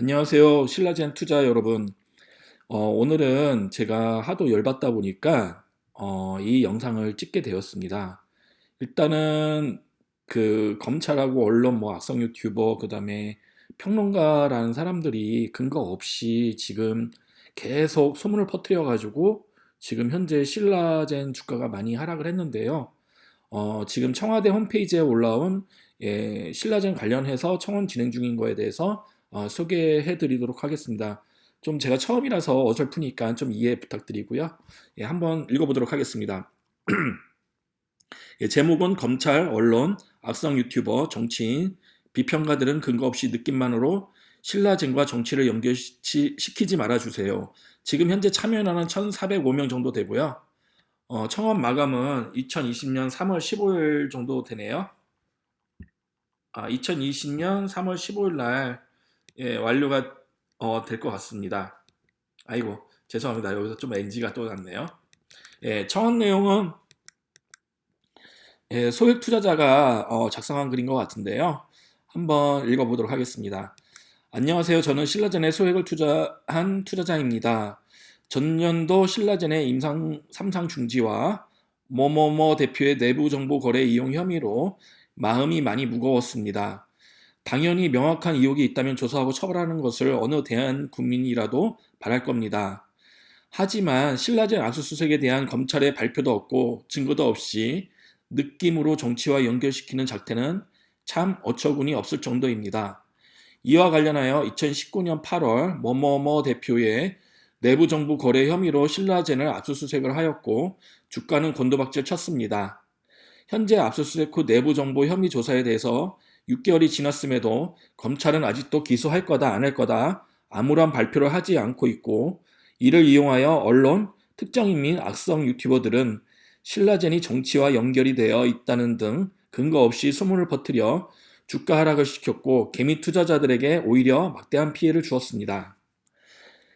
안녕하세요. 신라젠 투자 여러분. 어, 오늘은 제가 하도 열받다 보니까 어, 이 영상을 찍게 되었습니다. 일단은 그 검찰하고 언론, 뭐 악성 유튜버, 그다음에 평론가라는 사람들이 근거 없이 지금 계속 소문을 퍼뜨려 가지고 지금 현재 신라젠 주가가 많이 하락을 했는데요. 어, 지금 청와대 홈페이지에 올라온 예, 신라젠 관련해서 청원 진행 중인 거에 대해서 어, 소개해 드리도록 하겠습니다. 좀 제가 처음이라서 어설프니까 좀 이해 부탁드리고요. 예, 한번 읽어보도록 하겠습니다. 예, 제목은 검찰, 언론, 악성 유튜버, 정치인, 비평가들은 근거 없이 느낌만으로 신라젠과 정치를 연결시키지 말아주세요. 지금 현재 참여인원은 1,405명 정도 되고요. 어, 청원 마감은 2020년 3월 15일 정도 되네요. 아, 2020년 3월 15일 날 예, 완료가 어, 될 것 같습니다. 아이고 죄송합니다. 여기서 좀 NG가 또 났네요. 예, 청원 내용은 예, 소액 투자자가 어, 작성한 글인 것 같은데요. 한번 읽어보도록 하겠습니다. 안녕하세요. 저는 신라젠에 소액을 투자한 투자자입니다. 전년도 신라젠의 임상 3상 중지와 뭐뭐뭐 대표의 내부 정보 거래 이용 혐의로 마음이 많이 무거웠습니다. 당연히 명확한 의혹이 있다면 조사하고 처벌하는 것을 어느 대한 국민이라도 바랄 겁니다. 하지만 신라젠 압수수색에 대한 검찰의 발표도 없고 증거도 없이 느낌으로 정치와 연결시키는 작태는 참 어처구니 없을 정도입니다. 이와 관련하여 2019년 8월 뭐뭐뭐 대표의 내부 정부 거래 혐의로 신라젠을 압수수색을 하였고 주가는 곤도박질 쳤습니다. 현재 압수수색 후 내부 정보 혐의 조사에 대해서 6개월이 지났음에도 검찰은 아직도 기소할 거다 안 할 거다 아무런 발표를 하지 않고 있고 이를 이용하여 언론, 특정인 민 악성 유튜버들은 신라젠이 정치와 연결이 되어 있다는 등 근거 없이 소문을 퍼뜨려 주가 하락을 시켰고 개미 투자자들에게 오히려 막대한 피해를 주었습니다.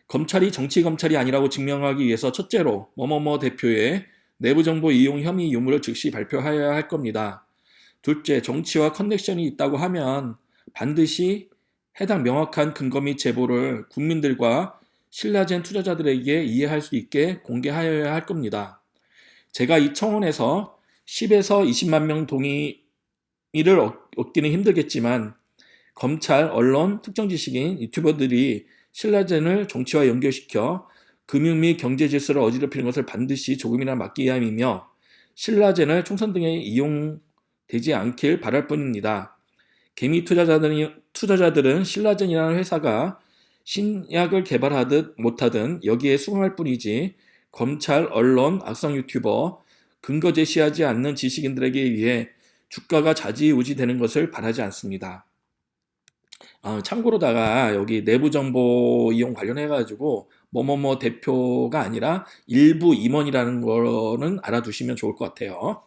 검찰이 정치 검찰이 아니라고 증명하기 위해서 첫째로 뭐뭐뭐 대표의 내부 정보 이용 혐의 유무를 즉시 발표하여야 할 겁니다. 둘째, 정치와 커넥션이 있다고 하면 반드시 해당 명확한 근거 및 제보를 국민들과 신라젠 투자자들에게 이해할 수 있게 공개하여야 할 겁니다. 제가 이 청원에서 10에서 20만 명 동의를 얻기는 힘들겠지만 검찰, 언론, 특정 지식인, 유튜버들이 신라젠을 정치와 연결시켜 금융 및 경제 질서를 어지럽히는 것을 반드시 조금이나 막기 위함이며 신라젠을 총선 등에 이용 되지 않길 바랄 뿐입니다. 개미 투자자들이, 투자자들은 신라젠이라는 회사가 신약을 개발하듯 못하든 여기에 수긍할 뿐이지 검찰, 언론, 악성 유튜버, 근거 제시하지 않는 지식인들에게 의해 주가가 좌지우지 되는 것을 바라지 않습니다. 어, 참고로다가 여기 내부 정보 이용 관련해 가지고 뭐뭐뭐 대표가 아니라 일부 임원이라는 거는 알아두시면 좋을 것 같아요.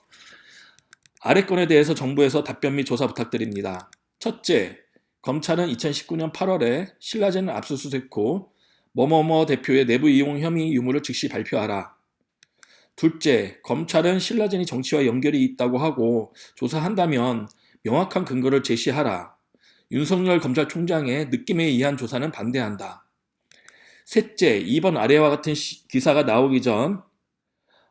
아래 건에 대해서 정부에서 답변 및 조사 부탁드립니다. 첫째, 검찰은 2019년 8월에 신라젠 압수수색 후 뭐뭐뭐 대표의 내부 이용 혐의 유무를 즉시 발표하라. 둘째, 검찰은 신라젠이 정치와 연결이 있다고 하고 조사한다면 명확한 근거를 제시하라. 윤석열 검찰총장의 느낌에 의한 조사는 반대한다. 셋째, 이번 아래와 같은 시, 기사가 나오기 전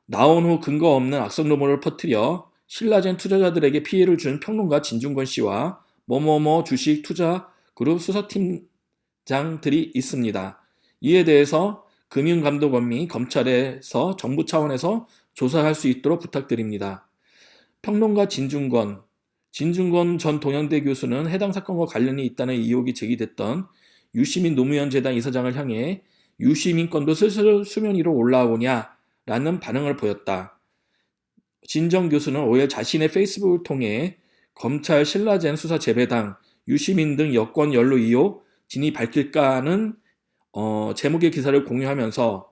나온 후 근거 없는 악성 루머를 퍼뜨려 신라젠 투자자들에게 피해를 준 평론가 진중권 씨와 뭐뭐뭐 주식 투자 그룹 수사팀장들이 있습니다. 이에 대해서 금융감독원 및 검찰에서 정부 차원에서 조사할 수 있도록 부탁드립니다. 평론가 진중권, 진중권 전 동양대 교수는 해당 사건과 관련이 있다는 의혹이 제기됐던 유시민 노무현 재단 이사장을 향해 유시민 건도 슬슬 수면 위로 올라오냐라는 반응을 보였다. 진정 교수는 오히려 자신의 페이스북을 통해 검찰 신라젠 수사 재배당, 유시민 등 여권 연루 의혹 진이 밝힐까는 어, 제목의 기사를 공유하면서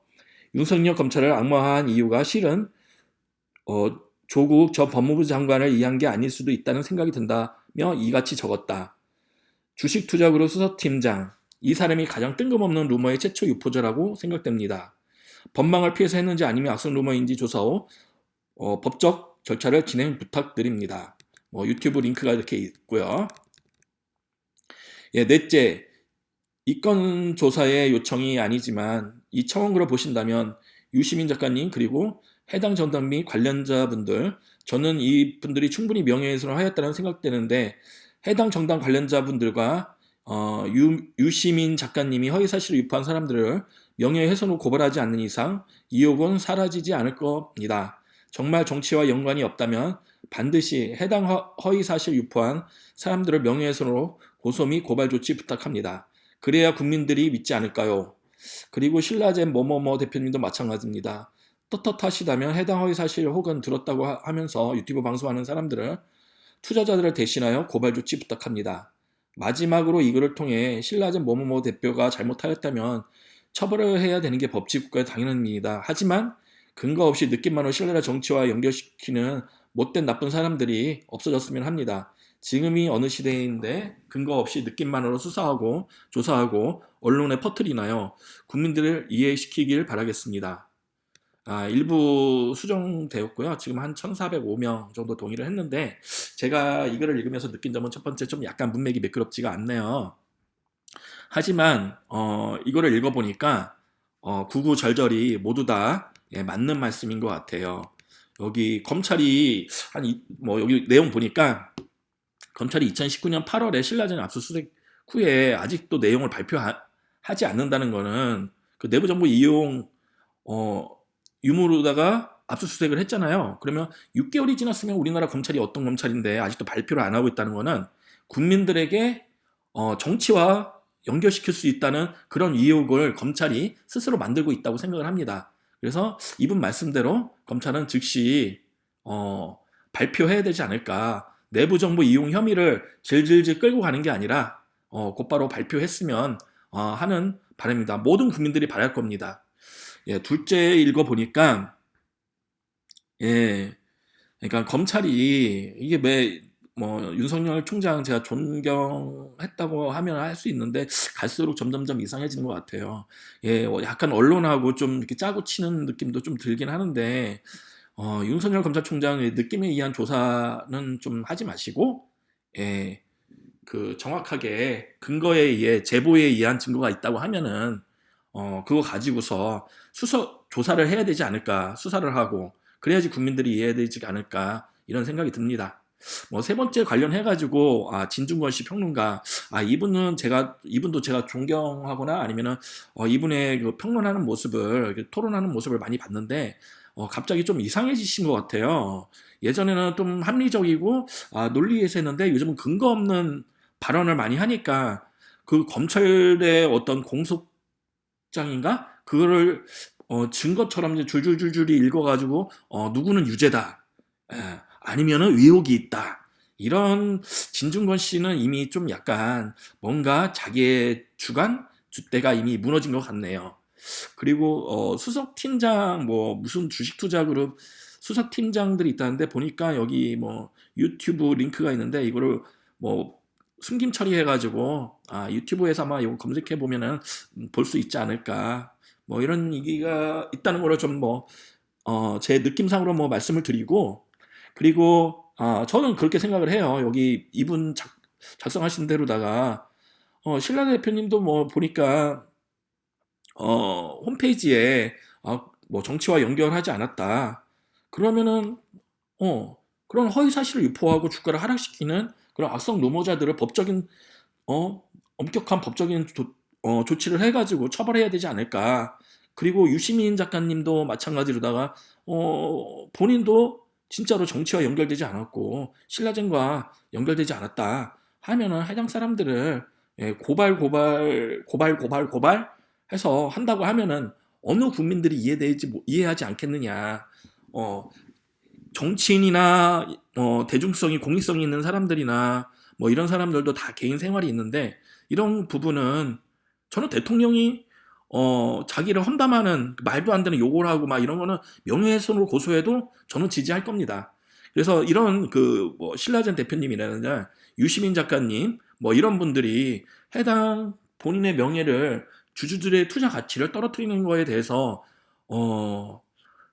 윤석열 검찰을 악마화한 이유가 실은 어, 조국 전 법무부 장관을 이해한 게 아닐 수도 있다는 생각이 든다며 이같이 적었다. 주식 투자그룹 수석팀장 이 사람이 가장 뜬금없는 루머의 최초 유포자라고 생각됩니다. 법망을 피해서 했는지 아니면 악성 루머인지 조사 후 어, 법적 절차를 진행 부탁드립니다. 뭐 유튜브 링크가 이렇게 있고요. 예, 넷째, 이건 조사의 요청이 아니지만 이 차원으로 보신다면 유시민 작가님 그리고 해당 전담 및 관련자분들 저는 이 분들이 충분히 명예훼손을 하였다는 생각되는데 해당 정당 관련자분들과 어, 유, 유시민 작가님이 허위사실을 유포한 사람들을 명예훼손으로 고발하지 않는 이상 의혹은 사라지지 않을 겁니다. 정말 정치와 연관이 없다면 반드시 해당 허, 허위 사실 유포한 사람들을 명예훼손으로 고소 및 고발 조치 부탁합니다. 그래야 국민들이 믿지 않을까요? 그리고 신라젠 뭐뭐뭐 대표님도 마찬가지입니다. 떳떳하시다면 해당 허위 사실 혹은 들었다고 하- 하면서 유튜브 방송하는 사람들을 투자자들을 대신하여 고발 조치 부탁합니다. 마지막으로 이 글을 통해 신라젠 뭐뭐뭐 대표가 잘못하였다면 처벌을 해야 되는 게 법치 국가의 당연한 일이다. 하지만 근거 없이 느낌만으로 신뢰를 정치와 연결시키는 못된 나쁜 사람들이 없어졌으면 합니다. 지금이 어느 시대인데 근거 없이 느낌만으로 수사하고 조사하고 언론에 퍼뜨리나요? 국민들을 이해시키길 바라겠습니다. 아, 일부 수정되었고요. 지금 한 1,405명 정도 동의를 했는데 제가 이거를 읽으면서 느낀 점은 첫 번째 좀 약간 문맥이 매끄럽지가 않네요. 하지만 어, 이거를 읽어보니까 어, 구구절절이 모두 다 예, 맞는 말씀인 것 같아요. 여기 검찰이 한 뭐 여기 내용 보니까 검찰이 2019년 8월에 신라전 압수수색 후에 아직도 내용을 발표하지 않는다는 거는 그 내부 정보 이용 어, 유무로다가 압수수색을 했잖아요. 그러면 6개월이 지났으면 우리나라 검찰이 어떤 검찰인데 아직도 발표를 안 하고 있다는 거는 국민들에게 어, 정치와 연결시킬 수 있다는 그런 의혹을 검찰이 스스로 만들고 있다고 생각을 합니다. 그래서 이분 말씀대로 검찰은 즉시 어, 발표해야 되지 않을까. 내부 정보 이용 혐의를 질질질 끌고 가는 게 아니라 어, 곧바로 발표했으면 어, 하는 바람입니다. 모든 국민들이 바랄 겁니다. 예, 둘째 읽어 보니까 예, 그러니까 검찰이 이게 왜 뭐 윤석열 총장 제가 존경했다고 하면 할 수 있는데 갈수록 점점점 이상해지는 것 같아요. 예, 어, 약간 언론하고 좀 이렇게 짜고 치는 느낌도 좀 들긴 하는데 어, 윤석열 검찰총장의 느낌에 의한 조사는 좀 하지 마시고 예, 그 정확하게 근거에 의해 제보에 의한 증거가 있다고 하면은 어, 그거 가지고서 수사 조사를 해야 되지 않을까 수사를 하고 그래야지 국민들이 이해되지 않을까 이런 생각이 듭니다. 뭐 세 번째 관련해 가지고 아 진중권 씨 평론가 아 이분은 제가 이분도 제가 존경하거나 아니면은 어, 이분의 그 평론하는 모습을 토론하는 모습을 많이 봤는데 어, 갑자기 좀 이상해지신 것 같아요. 예전에는 좀 합리적이고 아, 논리에서 했는데 요즘은 근거 없는 발언을 많이 하니까 그 검찰의 어떤 공소장인가 그거를 어, 증거처럼 줄줄줄줄이 읽어가지고 어, 누구는 유죄다. 예, 아니면은 의혹이 있다. 이런 진중권 씨는 이미 좀 약간 뭔가 자기의 주관 주대가 이미 무너진 것 같네요. 그리고 어, 수석 팀장 뭐 무슨 주식 투자 그룹 수석 팀장들이 있다는데 보니까 여기 뭐 유튜브 링크가 있는데 이거를 뭐 숨김 처리해가지고 아 유튜브에서 아마 이거 검색해 보면은 볼 수 있지 않을까 뭐 이런 얘기가 있다는 거를 좀뭐 어, 제 느낌상으로 뭐 말씀을 드리고 그리고 아, 저는 그렇게 생각을 해요. 여기 이분 작, 작성하신 대로다가 어, 신라 대표님도 뭐 보니까 어, 홈페이지에 어, 뭐 정치와 연결하지 않았다. 그러면은 어, 그런 허위 사실을 유포하고 주가를 하락시키는 그런 악성 노무자들을 법적인 어, 엄격한 법적인 조, 어, 조치를 해가지고 처벌해야 되지 않을까. 그리고 유시민 작가님도 마찬가지로다가 어, 본인도 진짜로 정치와 연결되지 않았고 신라젠과 연결되지 않았다 하면은 해당 사람들을 예, 고발 고발 고발 고발 고발 해서 한다고 하면은 어느 국민들이 이해되지 못- 이해하지 않겠느냐. 어, 정치인이나 어, 대중성이 공익성이 있는 사람들이나 뭐 이런 사람들도 다 개인 생활이 있는데 이런 부분은 저는 대통령이 어, 자기를 험담하는 말도 안 되는 욕을 하고 막 이런 거는 명예훼손으로 고소해도 저는 지지할 겁니다. 그래서 이런 그 뭐 신라젠 대표님이라든가 유시민 작가님 뭐 이런 분들이 해당 본인의 명예를 주주들의 투자 가치를 떨어뜨리는 거에 대해서 어,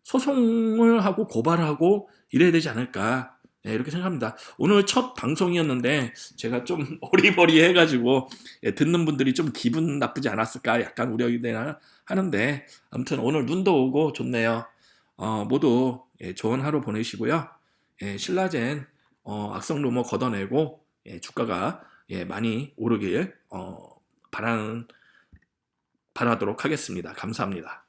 소송을 하고 고발하고 이래야 되지 않을까. 네, 이렇게 생각합니다. 오늘 첫 방송이었는데 제가 좀 어리버리 해가지고 예, 듣는 분들이 좀 기분 나쁘지 않았을까 약간 우려가 되나 하는데 아무튼 오늘 눈도 오고 좋네요. 어, 모두 예, 좋은 하루 보내시고요. 예, 신라젠 어, 악성 루머 걷어내고 예, 주가가 예, 많이 오르길 어, 바라는 바라도록 하겠습니다. 감사합니다.